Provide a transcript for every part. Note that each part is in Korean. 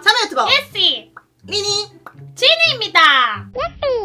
참여 유튜버. 에씨. 미니. 지니입니다.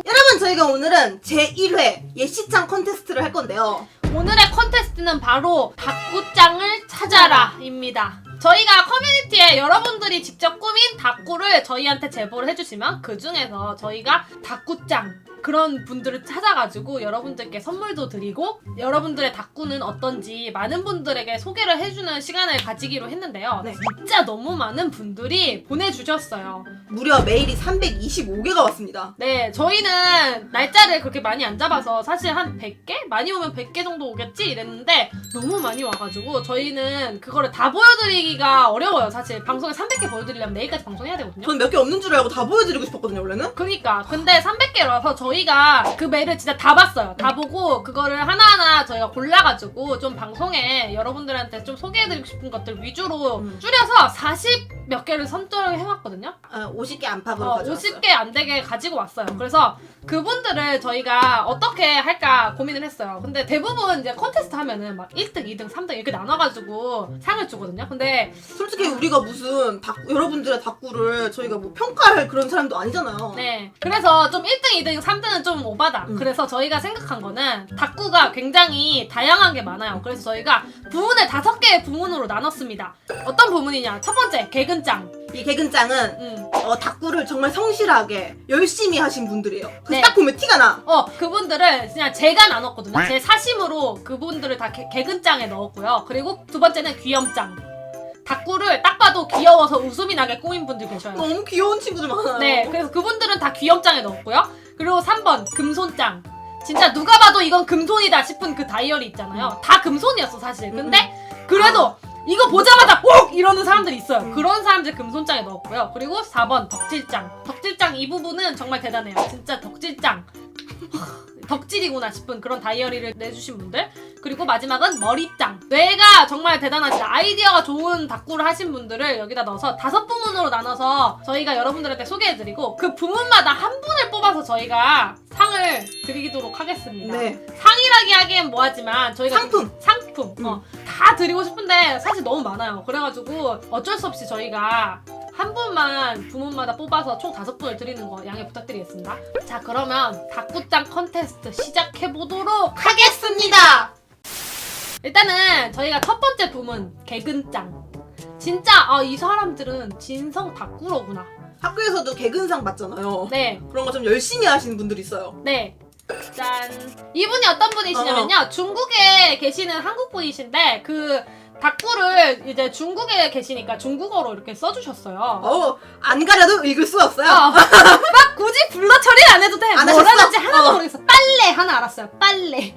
여러분 저희가 오늘은 제1회 예시창 컨테스트를 할 건데요. 오늘의 컨테스트는 바로 다꾸짱을 찾아라입니다. 저희가 커뮤니티에 여러분들이 직접 꾸민 다꾸를 저희한테 제보를 해주시면 그 중에서 저희가 다꾸짱 그런 분들을 찾아가지고 여러분들께 선물도 드리고 여러분들의 다꾸는 어떤지 많은 분들에게 소개를 해주는 시간을 가지기로 했는데요. 네. 진짜 너무 많은 분들이 보내주셨어요. 무려 메일이 325개가 왔습니다 네, 저희는 날짜를 그렇게 많이 안 잡아서 사실 한 100개? 많이 오면 100개 정도 오겠지? 이랬는데 너무 많이 와가지고 저희는 그거를 다 보여드리기가 어려워요, 사실. 방송에 300개 보여드리려면 내일까지 방송해야 되거든요. 저는 몇개 없는 줄 알고 다 보여드리고 싶었거든요 원래는 그니까. 근데 300개라서 저 희가 그 메일을 진짜 다 봤어요. 다 보고 그거를 하나하나 저희가 골라가지고 좀 방송에 여러분들한테 좀 소개해드리고 싶은 것들 위주로 음. 줄여서 40 몇 개를 선정을 해왔거든요. 아, 50개 안팎으로 어, 가져왔어요 50개 안 되게 가지고 왔어요. 그래서 그분들을 저희가 어떻게 할까 고민을 했어요. 근데 대부분 이제 컨테스트 하면은 막 1등, 2등, 3등 이렇게 나눠가지고 상을 주거든요. 근데 솔직히 우리가 무슨 다, 여러분들의 다꾸를 저희가 뭐 평가할 그런 사람도 아니잖아요 네. 그래서 좀 1등, 2등, 3등 은좀 오바다. 음. 그래서 저희가 생각한 거는 다꾸가 굉장히 다양한 게 많아요. 그래서 저희가 부문을 다섯 개의 부문으로 나눴습니다. 어떤 부문이냐? 첫 번째, 개근장. 이 개근장은 음. 어, 다꾸를 정말 성실하게 열심히 하신 분들이에요 그래서 네. 딱 보면 티가 나 어, 그분들을 그냥 제가 나눴거든요. 제 사심으로 그분들을 다 개, 개근장에 넣었고요. 그리고 두 번째는 귀염장. 다꾸를 딱 봐도 귀여워서 웃음이 나게 꾸민 분들 계셔요. 너무 귀여운 친구들 많아요 네, 그래서 그분들은 다 귀염장에 넣었고요. 그리고 3번, 금손장. 진짜 누가 봐도 이건 금손이다 싶은 그 다이어리 있잖아요. 다 금손이었어, 사실. 근데 그래도 이거 보자마자 꼭 이러는 사람들이 있어요. 음. 그런 사람들 금손장에 넣었고요. 그리고 4번, 덕질장. 덕질장 이 부분은 정말 대단해요. 진짜 덕질장. 덕질이구나 싶은 그런 다이어리를 내주신 분들. 그리고 마지막은 머리짱. 뇌가 정말 대단하시다 아이디어가 좋은 다꾸를 하신 분들을 여기다 넣어서 다섯 부문으로 나눠서 저희가 여러분들한테 소개해드리고 그 부문마다 한 분을 뽑아서 저희가 상을 드리도록 하겠습니다. 네. 상이라기 하기엔 뭐하지만 저희가 상품! 상품. 음. 어, 다 드리고 싶은데 사실 너무 많아요. 그래가지고 어쩔 수 없이 저희가 한 분만 부문마다 뽑아서 총 다섯 분을 드리는 거 양해 부탁드리겠습니다. 자 그러면 다꾸짱 컨테스트 시작해 보도록 하겠습니다. 일단은 저희가 첫 번째 부문 개근짱 진짜 아, 이 사람들은 진성 다꾸로구나. 학교에서도 개근상 받잖아요. 네. 그런 거 좀 열심히 하시는 분들이 있어요. 네. 짠. 이분이 어떤 분이시냐면요. 중국에 계시는 한국 분이신데 그 다꾸를 이제 중국에 계시니까 중국어로 이렇게 써주셨어요. 어, 안 가려도 읽을 수 없어요. 어. 막 굳이 불러 처리 안 해도 돼. 안 뭐라는지 하셨어? 하나도 어. 모르겠어. 빨래 하나 알았어요. 빨래.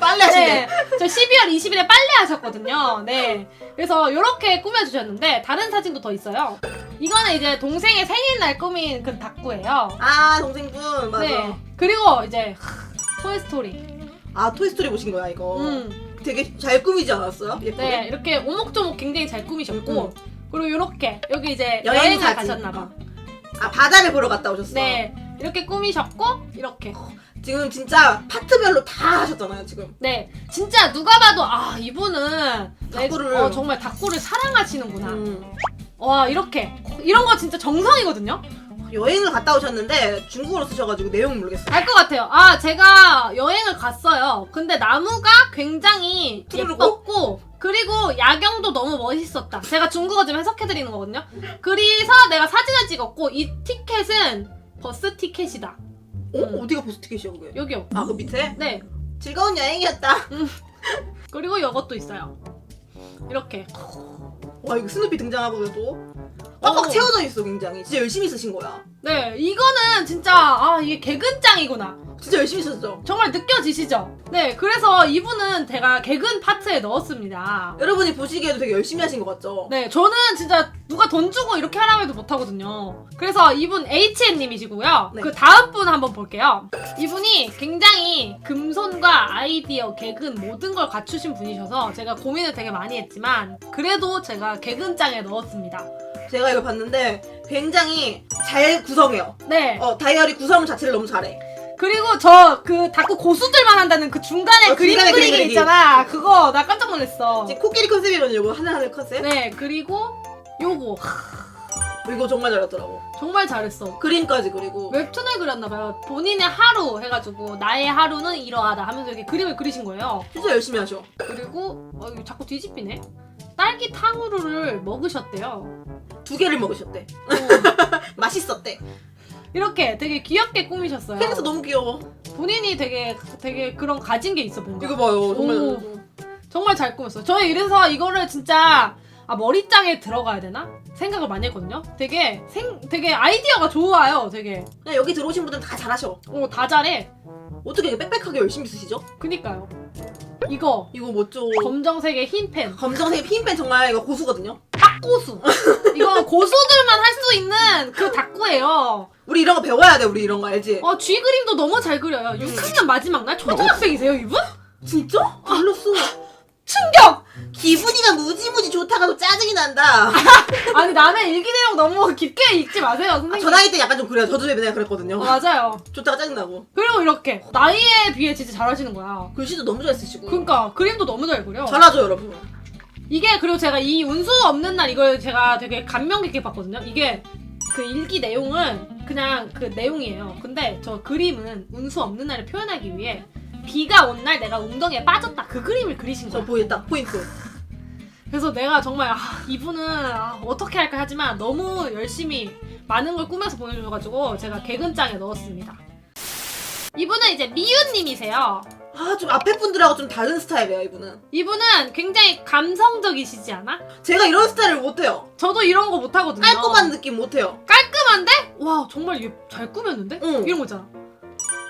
빨리 하시네. 네. 저 12월 20일에 빨래 하셨거든요. 네. 그래서 이렇게 꾸며주셨는데 다른 사진도 더 있어요. 이거는 이제 동생의 생일날 꾸민 그 다꾸예요. 아, 동생분, 맞아. 네. 그리고 이제 토이스토리. 아, 토이스토리 보신 거야, 이거. 음. 되게 잘 꾸미지 않았어요? 예쁘게? 네, 이렇게 오목조목 굉장히 잘 꾸미셨고 음, 그리고 이렇게 여기 이제 여행 여행을 사진. 가셨나 봐. 아, 바다를 보러 갔다 오셨어. 네, 이렇게 꾸미셨고 이렇게. 지금 진짜 파트별로 다 하셨잖아요, 지금. 네, 진짜 누가 봐도 아 이분은 내- 다꾸를. 어, 정말 다꾸를 사랑하시는구나. 음. 와 이렇게 이런 거 진짜 정성이거든요. 여행을 갔다 오셨는데 중국어로 쓰셔가지고 내용 모르겠어요. 알 것 같아요. 아 제가 여행을 갔어요. 근데 나무가 굉장히 푸르르고? 예뻤고 그리고 야경도 너무 멋있었다. 제가 중국어 좀 해석해드리는 거거든요. 그래서 내가 사진을 찍었고 이 티켓은 버스 티켓이다. 어? 음. 어디가 버스 티켓이야, 그게? 여기요. 아, 그 밑에? 네. 즐거운 여행이었다. 그리고 이것도 있어요. 이렇게. 와, 이거 스누피 등장하고 또. 꽉꽉 어. 채워져 있어, 굉장히. 진짜 열심히 쓰신 거야. 네, 이거는 진짜 아 이게 개근장이구나. 진짜 열심히 썼죠? 정말 느껴지시죠? 네, 그래서 이분은 제가 개근 파트에 넣었습니다. 여러분이 보시기에도 되게 열심히 하신 것 같죠? 네, 저는 진짜 누가 돈 주고 이렇게 하라고 해도 못하거든요. 그래서 이분 HN님이시고요. 네. 그 다음 분 한번 볼게요. 이분이 굉장히 금손과 아이디어, 개근 모든 걸 갖추신 분이셔서 제가 고민을 되게 많이 했지만 그래도 제가 개근장에 넣었습니다. 제가 이걸 봤는데 굉장히 잘 구성해요. 네. 어, 다이어리 구성 자체를 너무 잘해. 그리고 저 그 다크 고수들만 한다는 그 중간에 어, 그림 중간에 그리기 그림 그리기. 있잖아. 그거 나 깜짝 놀랐어. 지금 코끼리 컨셉이거든요, 이거 하늘하늘 컨셉. 네, 그리고 요거. 이거 정말 잘했더라고. 정말 잘했어. 그림까지 그리고 웹툰을 그렸나봐요. 본인의 하루 해가지고 나의 하루는 이러하다 하면서 이렇게 그림을 그리신 거예요. 진짜 열심히 하셔. 그리고 어, 이거 자꾸 뒤집히네. 딸기 탕후루를 먹으셨대요. 두 개를 먹으셨대. 어, 맛있었대. 이렇게 되게 귀엽게 꾸미셨어요. 캐릭터 너무 귀여워. 본인이 되게 되게 그런 가진 게 있어 뭔가. 이거 봐요. 정말 오. 정말 잘 꾸몄어요. 저희 이래서 이거를 진짜 아 머리장에 들어가야 되나 생각을 많이 했거든요. 되게 생 되게 아이디어가 좋아요. 되게 그냥 여기 들어오신 분들은 다 잘하셔. 오다 잘해. 어떻게 이렇게 빽빽하게 열심히 쓰시죠? 그니까요. 이거 이거 멋져. 검정색의 흰 펜. 검정색 핀펜 정말 이거 고수거든요. 닭고수. 이거 고수들만 할 수 있는 그 닭구예요. 우리 이런 거 배워야 돼. 우리 이런 거 알지? 어, 쥐 그림도 너무 잘 그려요. 6학년 마지막 날 초등학생이세요, 이분? 진짜? 몰랐어. 충격! 기분이가 무지무지 좋다가도 짜증이 난다. 아니, 나는 일기 내용 너무 깊게 읽지 마세요, 선생님. 저 나이 때 약간 좀 그래요. 저도 맨날 어, 그랬거든요. 맞아요. 좋다가 짜증 나고. 그리고 이렇게 나이에 비해 진짜 잘하시는 거야. 글씨도 너무 잘 쓰시고. 그러니까 그림도 너무 잘 그려. 잘하죠, 여러분. 이게 그리고 제가 이 운수 없는 날 이걸 제가 되게 감명 깊게 봤거든요. 이게 그 일기 내용은 그냥 그 내용이에요. 근데 저 그림은 운수 없는 날을 표현하기 위해 비가 온 날 내가 웅덩이에 빠졌다 그 그림을 그리신. 보이 딱 포인트. 그래서 내가 정말 아, 이분은 아, 어떻게 할까 하지만 너무 열심히 많은 걸 꾸며서 보내주셔가지고 제가 개근장에 넣었습니다. 이분은 이제 미유님이세요. 아, 좀 앞에 분들하고 좀 다른 스타일이에요, 이분은. 이분은 굉장히 감성적이시지 않아? 제가 이런 스타일을 못해요. 저도 이런 거 못하거든요. 깔끔한 느낌 못해요. 깔끔한데? 와 정말 얘 잘 꾸몄는데? 응. 이런 거 있잖아.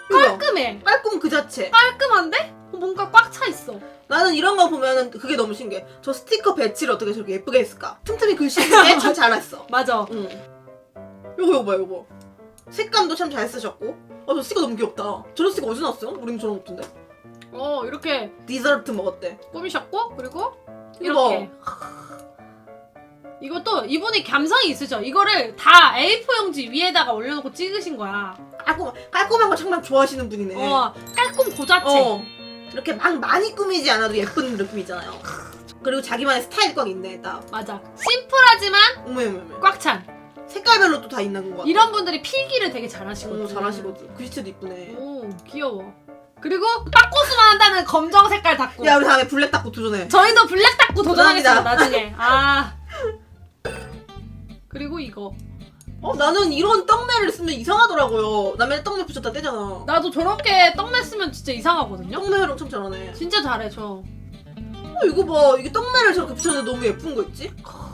그죠? 깔끔해. 깔끔 그 자체. 깔끔한데? 어, 뭔가 꽉 차 있어. 나는 이런 거 보면은 그게 너무 신기해. 저 스티커 배치를 어떻게 저렇게 예쁘게 했을까? 틈틈이 글씨 쓰게 참 잘했어. 맞아. 응. 요거 요거 봐 요거. 색감도 참 잘 쓰셨고. 아, 저 스티커 너무 귀엽다. 저런 스티커 어디서 나왔어요? 우린 저런 거 없던데. 어 이렇게 디저트 먹었대. 꾸미셨고 그리고 이렇게. 이것도 이분이 감성이 있으죠. 이거를 다 A4 용지 위에다가 올려놓고 찍으신 거야. 깔끔, 깔끔한 거 정말 좋아하시는 분이네. 어 깔끔 고자체. 어. 이렇게 막 많이 꾸미지 않아도 예쁜 느낌 있잖아요. 그리고 자기만의 스타일이 꽉 있네, 딱. 맞아. 심플하지만 어머, 어머, 어머. 꽉 찬. 색깔별로 또 다 있는 것 같아. 이런 분들이 필기를 되게 잘하시거든. 오, 잘하시거든. 글씨체도 이쁘네. 오 귀여워. 그리고 빠꼬스만 한다는 검정 색깔 닭구. 야, 우리 다음에 블랙 닦고 도전해. 저희도 블랙 닭구 도전하겠습니다. 나중에. 아. 그리고 이거. 어, 나는 이런 떡매를 쓰면 이상하더라고요. 나 맨날 떡매 붙였다 떼잖아. 나도 저렇게 떡매 쓰면 진짜 이상하거든요. 떡매를 엄청 잘하네. 진짜 잘해 저. 어, 이거 봐. 이게 떡매를 저렇게 붙였는데 너무 예쁜 거 있지?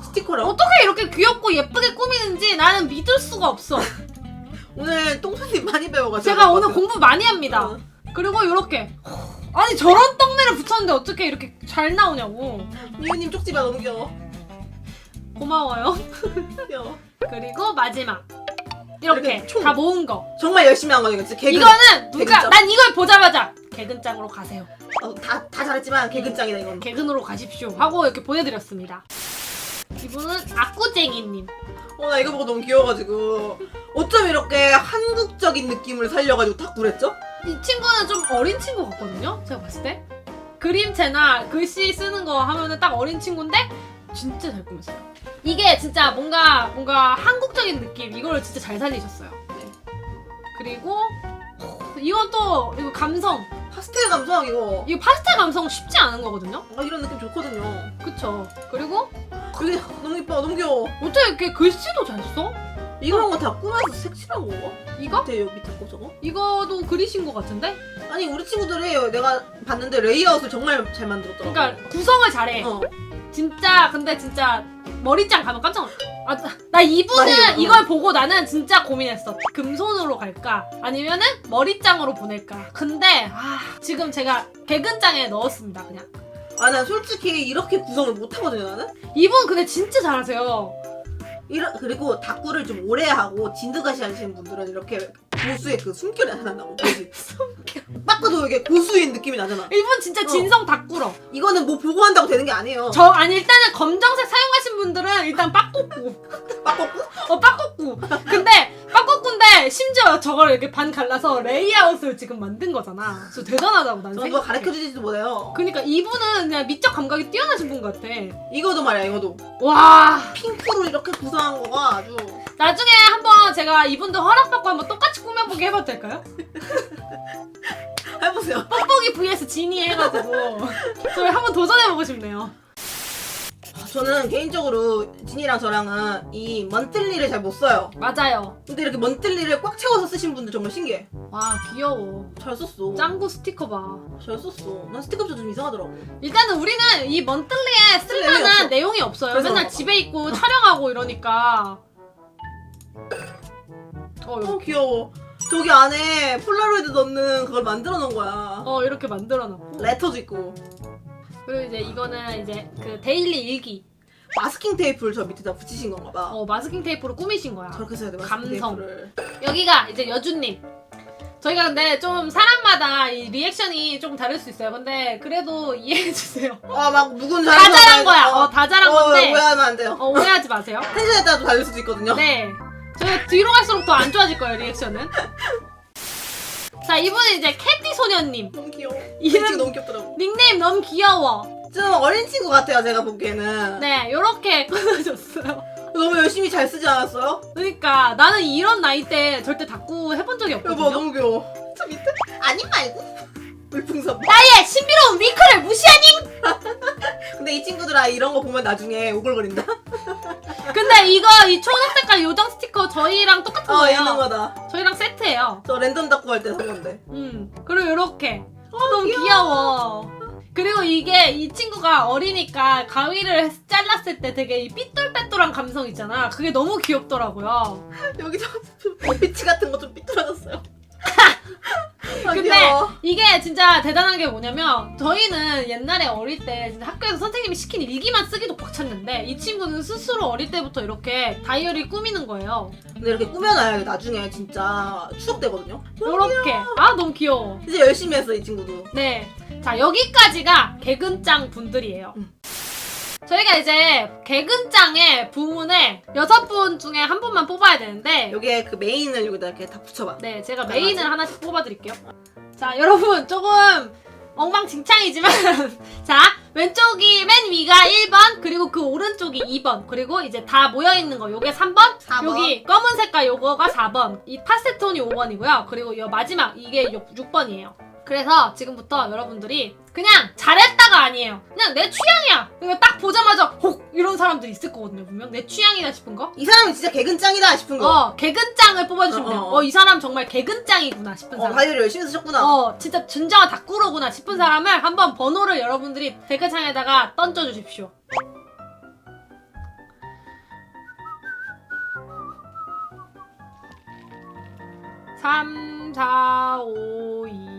스티커랑. 어떻게 이렇게 귀엽고 예쁘게 꾸미는지 나는 믿을 수가 없어. 오늘 똥손님 많이 배워가지고. 제가 오늘 공부 많이 합니다. 어. 그리고 이렇게. 아니 저런 떡매를 붙였는데 어떻게 이렇게 잘 나오냐고. 미우님 쪽지가 너무 귀여워. 고마워요. 귀여워. 그리고 마지막. 이렇게 이렇게 총. 다 모은 거. 정말 열심히 한 거니까 진짜 개근. 이거는 누가 개근장. 난 이걸 보자마자 개근장으로 가세요. 어, 다, 다 잘했지만 개근장이다 이건. 개근으로 가십시오 하고 이렇게 보내드렸습니다. 이분은 아꾸쟁이님. 어, 나 이거 보고 너무 귀여워가지고. 어쩜 이렇게 한국적인 느낌을 살려가지고 탁구를 했죠? 이 친구는 좀 어린 친구 같거든요. 제가 봤을 때 그림체나 글씨 쓰는 거 하면은 딱 어린 친구인데 진짜 잘 꾸몄어요. 이게 진짜 뭔가 뭔가 한국적인 느낌 이거를 진짜 잘 살리셨어요. 네. 그리고 이건 또 이거 감성 파스텔 감성 이거. 이거 파스텔 감성 쉽지 않은 거거든요. 아, 이런 느낌 좋거든요. 그쵸? 그리고 이게 너무 이뻐, 너무 귀여워. 어떻게 이렇게 글씨도 잘 써? 이런 거다 꾸며서 색칠한 거? 이거? 밑에 여기 밑에 거 저거? 이거도 그리신 것 같은데? 아니 우리 친구들이 내가 봤는데 레이아웃을 정말 잘 만들었더라고. 그러니까 구성을 잘해. 어. 진짜 근데 진짜 머리장 가면 깜짝 놀. 아, 나- 나 이분은 맞아요. 이걸 보고 나는 진짜 고민했어. 금손으로 갈까? 아니면은 머리장으로 보낼까? 근데 아, 지금 제가 개근장에 넣었습니다. 그냥. 아, 난 솔직히 이렇게 구성을 못 하거든요, 나는. 이분 근데 진짜 잘하세요. 이러, 그리고 닭구를 좀 오래 하고 진드가시 하시는 분들은 이렇게 고수의 그 숨결이 나타난다고. 그지? 숨결. 딱 봐도 이게 고수인 느낌이 나잖아. 이분 진짜 어. 진성 닭꾸러. 이거는 뭐 보고 한다고 되는 게 아니에요. 저 아니 일단은 검정색 사용하신 분들은 일단 빠꼬꾸. 빠꼬꾸? 어 빠꼬꾸. 근데 심지어 저걸 이렇게 반 갈라서 레이아웃을 지금 만든 거잖아. 그래서 대단하다고 난저 누가 생각해. 가르쳐 주지도 못해요. 그러니까 이분은 그냥 미적 감각이 뛰어나신 분 같아. 이거도 말이야 이거도 와 핑크로 이렇게 구성한 거가 아주 나중에 한번 제가 이분도 허락받고 한번 똑같이 꾸며보게 해봐도 될까요? 해보세요. 뻑뻑이 vs 지니 해가지고 저희 한번 도전해보고 싶네요. 저는 개인적으로 진이랑 저랑은 이 먼틀리를 잘 못 써요. 맞아요. 근데 이렇게 먼틀리를 꽉 채워서 쓰신 분들 정말 신기해. 와 귀여워. 잘 썼어. 짱구 스티커 봐. 잘 썼어. 난 스티커부터 좀 이상하더라고. 일단은 우리는 이 먼틀리에 쓸만한. 내용이 없어요. 그래서 맨날 집에 있고 촬영하고 이러니까. 어, 어 이렇게, 귀여워. 저기 안에 폴라로이드 넣는 그걸 만들어 놓은 거야. 어, 이렇게 만들어놨고. 레터도 있고 그리고 이제 이거는 이제 그 데일리 일기. 마스킹 테이프를 저 밑에다 붙이신 건가 봐. 어, 마스킹 테이프로 꾸미신 거야. 저렇게 써야 돼. 마스킹 감성. 테이프를. 여기가 이제 여주님. 저희가 근데 좀 사람마다 이 리액션이 조금 다를 수 있어요. 근데 그래도 이해해주세요. 아막 묵은 다 잘한 거야. 어, 다 잘한 건데. 오해하면 안 돼요. 어, 오해하지 마세요. 텐션에 따라 또 다를 수도 있거든요. 네. 저희가 뒤로 갈수록 더 안 좋아질 거예요, 리액션은. 자, 이분은 이제 캐티 소년님. 너무 귀여워. 이름- 이름 너무 귀엽더라고. 닉네임 너무 귀여워. 좀 어린 친구 같아요 제가 보기에는. 네, 요렇게 끊어줬어요. 너무 열심히 잘 쓰지 않았어요? 그러니까 나는 이런 나이 때 절대 닦고 해본 적이 여보 없거든요. 너무 귀여워. 저 밑에 아님 말고 물풍선. 나의 신비로운 윙크를 무시하니? 근데 이 친구들아 이런 거 보면 나중에 오글거린다. 근데 이거 이 초록 색깔 요정 스티커 저희랑 똑같은 어 거예요. 있는 거다. 저희랑 세트예요. 저 랜덤 닦고 갈때산 건데. 음. 그리고 요렇게. 어, 너무 귀여워. 그리고 이게 이 친구가 어리니까 가위를 했- 잘랐을 때 되게 이 삐뚤빼뚤한 감성 있잖아. 그게 너무 귀엽더라고요. 여기서 버피치 같은 거 좀 삐뚤어졌어요. 아, 근데 귀여워. 이게 진짜 대단한 게 뭐냐면 저희는 옛날에 어릴 때 진짜 학교에서 선생님이 시킨 일기만 쓰기도 벅찼는데 이 친구는 스스로 어릴 때부터 이렇게 다이어리 꾸미는 거예요. 근데 이렇게 꾸며놔야 나중에 진짜 추억되거든요. 요렇게. 아 너무 귀여워. 진짜 열심히 했어 이 친구도. 네. 자, 여기까지가 개근장 분들이에요. 음. 저희가 이제 개근장의 부문에 여섯 분 중에 한 분만 뽑아야 되는데, 여기에 그 메인을 여기다 이렇게 다 붙여봐. 네, 제가. 메인을 하나씩 뽑아드릴게요. 자, 여러분, 조금 엉망진창이지만, 자, 왼쪽이 맨 위가 1번, 그리고 그 오른쪽이 2번, 그리고 이제 다 모여있는 거, 요게 3번, 4번. 여기 검은 색깔 요거가 4번, 이 파스텔톤이 5번이고요. 그리고 요 마지막 이게 6, 번이에요 그래서 지금부터 여러분들이 그냥 잘했다가 아니에요. 그냥 내 취향이야. 그냥 딱 보자마자 혹 이런 사람들이 있을 거거든요. 분명 내 취향이다 싶은 거. 이 사람이 진짜 개근짱이다 싶은 거. 어 개근짱을 뽑아주시면 어, 돼요. 어. 어 이 사람 정말 개근짱이구나 싶은 어, 사람. 다이어리 열심히 쓰셨구나. 어 진짜 진정한 닭구로구나 싶은 사람을 한번 번호를 여러분들이 댓글창에다가 던져주십시오. 삼, 사, 오, 이,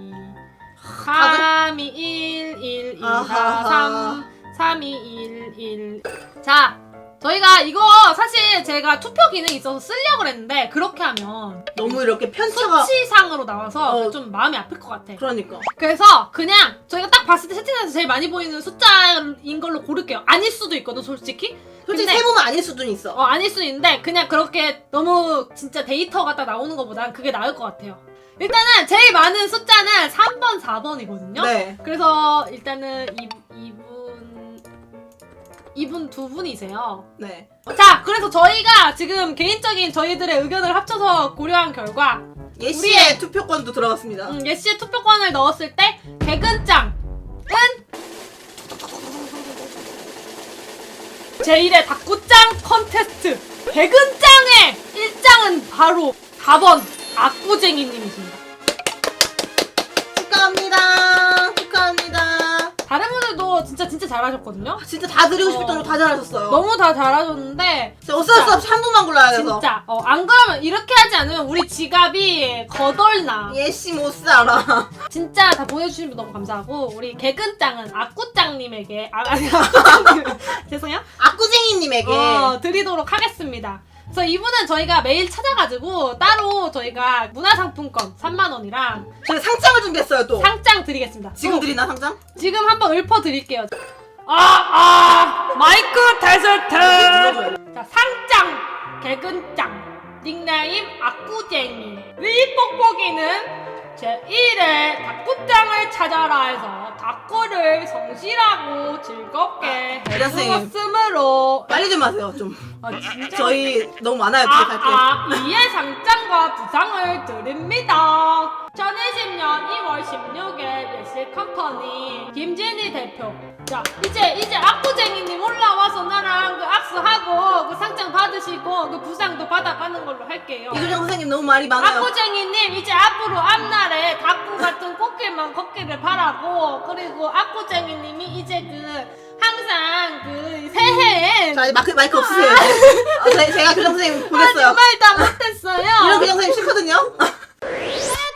삼, 이, 일, 일, 이, 사, 아하하. 삼, 삼, 이, 일, 일. 자, 저희가 이거 사실 제가 투표 기능이 있어서 쓰려고 그랬는데 그렇게 하면 너무 이렇게 편차가. 수치상으로 나와서 어. 좀 마음이 아플 것 같아. 그러니까. 그래서 그냥 저희가 딱 봤을 때 채팅에서 제일 많이 보이는 숫자인 걸로 고를게요. 아닐 수도 있거든, 솔직히. 솔직히 근데- 세 보면 아닐 수도 있어. 어, 아닐 수도 있는데 그냥 그렇게 너무 진짜 데이터가 딱 나오는 것보단 그게 나을 것 같아요. 일단은 제일 많은 숫자는 3번, 4번이거든요. 네. 그래서 일단은 이, 이분 이분 두 분이세요. 네. 자, 그래서 저희가 지금 개인적인 저희들의 의견을 합쳐서 고려한 결과 예시의 우리의- 투표권도 들어갔습니다. 음, 예시의 투표권을 넣었을 때 개근장은 제1의 닭구짱 컨테스트 개근장의 1장은 바로 4번 악구쟁이님이십니다. 축하합니다. 축하합니다. 다른 분들도 진짜 진짜 잘하셨거든요. 진짜 다 드리고 싶을 어. 정도로 다 잘하셨어요. 너무 다 잘하셨는데 진짜 어쩔 수 없이 한 분만 골라야 돼서. 진짜 어, 안 그러면 이렇게 하지 않으면 우리 지갑이 거덜나. 예시 못 살아. 진짜 다 보내주시는 분 너무 감사하고 우리 개근장은 악구짱님에게 아, 아니 악구짱님 죄송해요. 악구쟁이님에게 어, 드리도록 하겠습니다. 그래서 이분은 저희가 매일 찾아가지고 따로 저희가 문화상품권 3만 원이랑 저희 상장을 준비했어요 또. 상장 드리겠습니다. 지금 또 드리나 상장? 지금 한번 읊어 드릴게요. 아, 아, 마이크 테스트. 눌러줘야 돼. 자, 상장, 개근장. 닉네임 아꾸쟁이 위 뽁뽁이는 제1회 닭구장을 찾아라 해서 닭구를 성실하고 즐겁게 아. 해주었으므로 빨리 좀 하세요 좀. 아 진짜 저희 너무 많아요 아, 부탁할게. 아, 이에 상장과 부상을 드립니다. 2020년 2월 16일 예실 컴퍼니 김진희 대표. 자, 이제 이제 악구쟁이님 올라와서 나랑 그 악수하고 그 상장 받으시고 그 부상도 받아가는 걸로 할게요. 이도정 선생님 너무 말이 많아요. 아쿠쟁이님 이제 앞으로 앞날에 닭구 같은 꽃길만 걷기를 바라고 그리고 아쿠쟁이님이 이제 그 항상 그 새해에 자, 이제 마크, 마이크 없으세요. 아. 어, 제가 그정 선생님 보겠어요. 아무 말도 못했어요. 이런 그정 선생님 싫거든요.